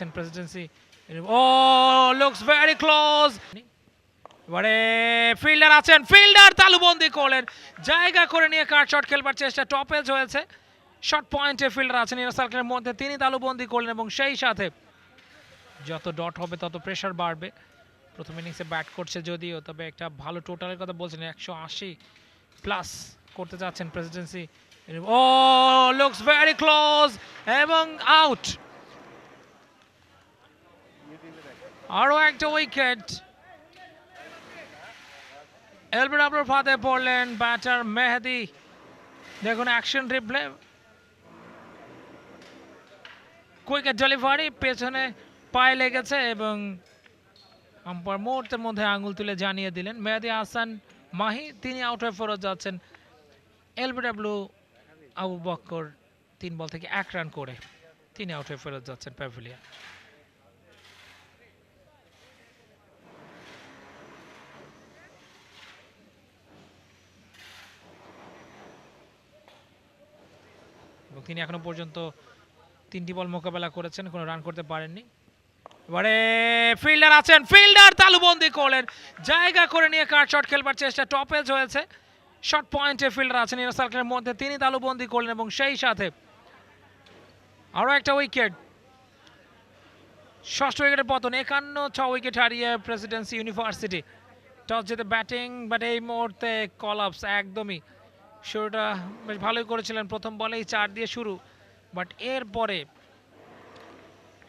and presidency. Oh, looks very close. এবারে fielder আছেন। Fielder তালুবন্দি করলেন জায়গা করে নিয়ে কার শট খেলবার চেষ্টা। টপ এজ হয়েছে। শর্ট পয়েন্টে ফিল্ডার আছেন ইনার সার্কেলের মধ্যে। তিনি তালুবন্দি করলেন এবং সেই সাথে যত ডট হবে তত প্রেশার বাড়বে। প্রথম ইনিংসে ব্যাট করছে যদিও তবে একটা ভালো টোটালের কথা বলছেন। একশো আশি প্লাস করতে যাচ্ছেন প্রেসিডেন্সি ও লুকস ভেরি ক্লোজ এবং আউট আরও একটা উইকেট। এলবিডাব্লিউর ফাঁদে পড়লেন ব্যাটার মেহেদি। দেখুন অ্যাকশন রিপ্লে। কুইকেট ডেলিভারি পেছনে পায়ে লেগেছে এবং আম্পায়ার মুহূর্তের মধ্যে আঙুল তুলে জানিয়ে দিলেন, মেহেদি হাসান, মাহি, তিনি আউট হয়ে ফেরত যাচ্ছেন এলবিডাব্লিউ আবু বক্কর, তিন বল থেকে এক রান করে তিনি আউট হয়ে ফেরত যাচ্ছেন প্যাভিলিয়া এবং তিনি এখনও পর্যন্ত তিনটি বল মোকাবেলা করেছেন, কোনো রান করতে পারেননি। এবারে ফিল্ডার আছেন ফিল্ডার তালুবন্দি করলেন জায়গা করে নিয়ে কার শট খেলবার চেষ্টা টপ এজ হয়েছে। শর্ট পয়েন্টে ফিল্ডার আছেন ইনার সার্কেলের মধ্যে, তিনি তালুবন্দি করলেন এবং সেই সাথে আরও একটা উইকেট ষষ্ঠ উইকেটের পতন, একান্ন, ছ উইকেট হারিয়ে প্রেসিডেন্সি ইউনিভার্সিটি টস জিতে ব্যাটিং বাট এই মুহূর্তে কলাপস একদমই শুরুটা বেশ ভালোই করেছিলেন। প্রথম বলেই চার দিয়ে শুরু। বাট এরপরে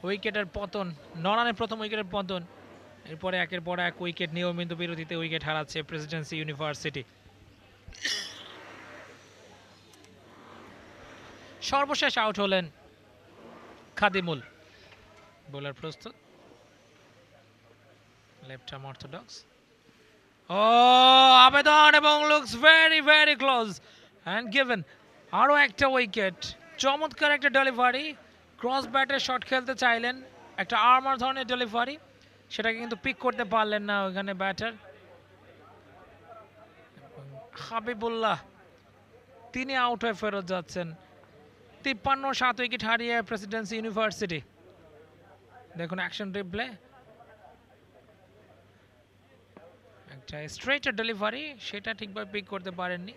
উইকেটের পতন, নরানের প্রথম উইকেটের পতন, এরপরে একের পর এক উইকেট, নিয়মিত বিরতিতে উইকেট হারাচ্ছে প্রেসিডেন্সি ইউনিভার্সিটি সর্বশেষ আউট হলেন খাদিমুল। বোলার প্রস্তুত। Left arm orthodox. Oh looks very very close and given আরও একটা উইকেট চমৎকার একটা ডেলিভারি ক্রস ব্যাটে শট খেলতে চাইলেন। একটা আর্মার ধরনের ডেলিভারি সেটাকে কিন্তু পিক করতে পারলেন না ওখানে ব্যাটার হাবিবুল্লাহ, তিনি আউট হয়ে ফেরত যাচ্ছেন। তিপ্পান্ন সাত উইকেট হারিয়ে প্রেসিডেন্সি ইউনিভার্সিটি দেখুন অ্যাকশন রিপ্লে একটা স্ট্রেটের ডেলিভারি সেটা ঠিকভাবে পিক করতে পারেননি।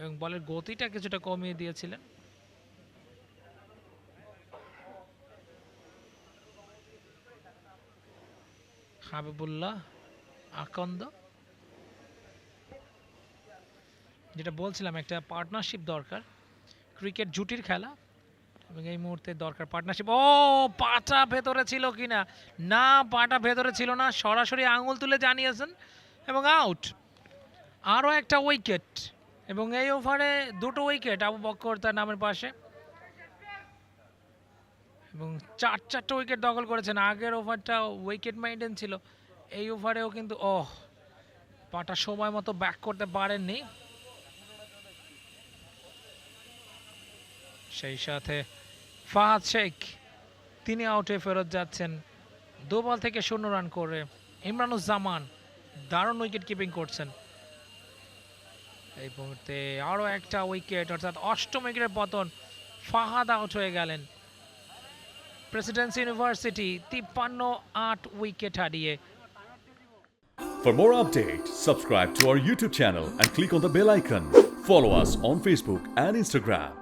এবং বলের গতিটা কিছুটা কমিয়ে দিয়েছিলেন। হাবিবুল্লাহ আকন্দ। যেটা বলছিলাম, একটা পার্টনারশিপ দরকার। ক্রিকেট জুটির খেলা। এবং এই মুহূর্তে দরকার পার্টনারশিপ ও, পাটা ভেতরে ছিল না, পাটা ভেতরে ছিল না। সরাসরি আঙুল তুলে জানিয়েছেন এবং আউট আরও একটা উইকেট এবং এই ওভারে দুটো উইকেট আবু বক্কর তার নামের পাশে। এবং চার, চারটে উইকেট দখল করেছেন। আগের ওভারটা উইকেট মেইনটেন ছিল। এই ওভারেও কিন্তু, ও, পাটা সময় মতো ব্যাক করতে পারেননি। সেই সাথে ফাহাদ শেখ তিনি আউটে ফেরত যাচ্ছেন দু বল থেকে শূন্য রান করে ইমরানুজ্জামান দারুণ উইকেট কিপিং করছেন এই মুহূর্তে আরও একটা উইকেট অর্থাৎ অষ্টম উইকেটের পতন ফাহাদ আউট হয়ে গেলেন প্রেসিডেন্সি ইউনিভার্সিটি তিপ্পান্ন আট উইকেট হারিয়ে For more updates, subscribe to our YouTube channel and click on the bell icon. Follow us on Facebook and Instagram.